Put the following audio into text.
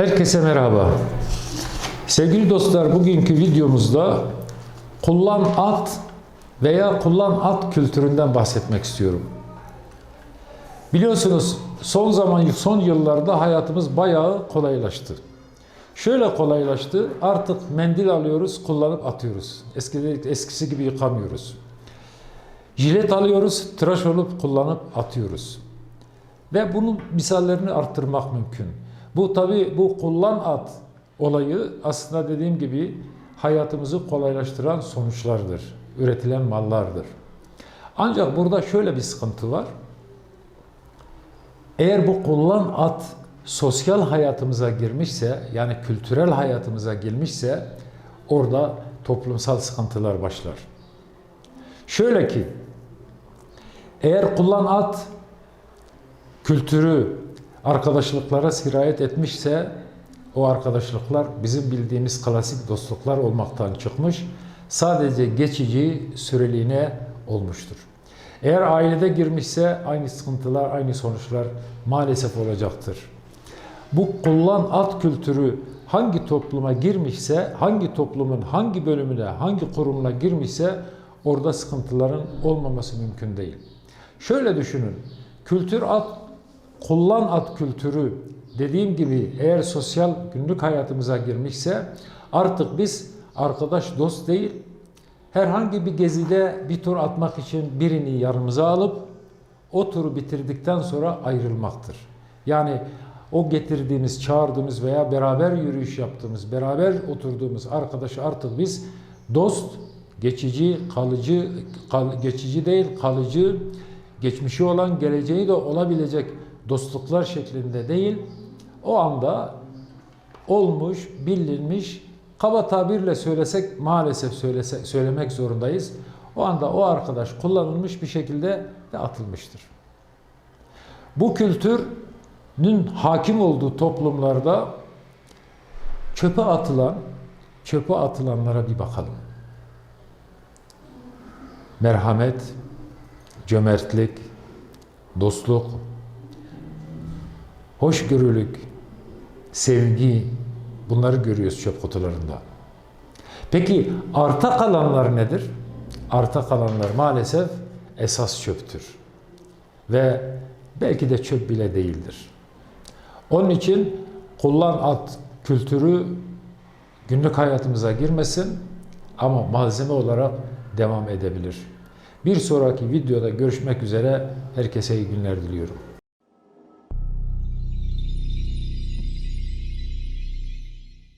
Herkese merhaba. Sevgili dostlar bugünkü videomuzda kullan at veya kullan at kültüründen bahsetmek istiyorum. Biliyorsunuz son zaman son yıllarda hayatımız bayağı kolaylaştı. Şöyle kolaylaştı. Artık mendil alıyoruz, kullanıp atıyoruz. Eskide, eskisi gibi yıkamıyoruz. Jilet alıyoruz, tıraş olup kullanıp atıyoruz. Ve bunun misallerini arttırmak mümkün. Bu tabi bu kullan at olayı aslında dediğim gibi hayatımızı kolaylaştıran sonuçlardır. Üretilen mallardır. Ancak burada şöyle bir sıkıntı var. Eğer bu kullan at sosyal hayatımıza girmişse yani kültürel hayatımıza girmişse orada toplumsal sıkıntılar başlar. Şöyle ki eğer kullan at kültürü arkadaşlıklara sirayet etmişse o arkadaşlıklar bizim bildiğimiz klasik dostluklar olmaktan çıkmış, sadece geçici süreliğine olmuştur. Eğer ailede girmişse aynı sıkıntılar, aynı sonuçlar maalesef olacaktır. Bu kullan at kültürü hangi topluma girmişse, hangi toplumun hangi bölümüne, hangi kurumuna girmişse orada sıkıntıların olmaması mümkün değil. Şöyle düşünün, kültür at, kullan at kültürü dediğim gibi eğer sosyal günlük hayatımıza girmişse artık biz arkadaş dost değil, herhangi bir gezide bir tur atmak için birini yanımıza alıp o turu bitirdikten sonra ayrılmaktır. Yani o getirdiğimiz, çağırdığımız veya beraber yürüyüş yaptığımız, beraber oturduğumuz arkadaşı artık biz dost, geçici, kalıcı, kal, geçici değil, kalıcı, geçmişi olan, geleceği de olabilecek dostluklar şeklinde değil, o anda olmuş, bilinmiş, kaba tabirle söylesek maalesef söylese, söylemek zorundayız. O anda o arkadaş kullanılmış bir şekilde de atılmıştır. Bu kültürün hakim olduğu toplumlarda çöpe atılan, çöpe atılanlara bir bakalım. Merhamet, cömertlik, dostluk, hoşgörülük, sevgi bunları görüyoruz çöp kutularında. Peki arta kalanlar nedir? Arta kalanlar maalesef esas çöptür. Ve belki de çöp bile değildir. Onun için kullan at kültürü günlük hayatımıza girmesin ama malzeme olarak devam edebilir. Bir sonraki videoda görüşmek üzere herkese iyi günler diliyorum.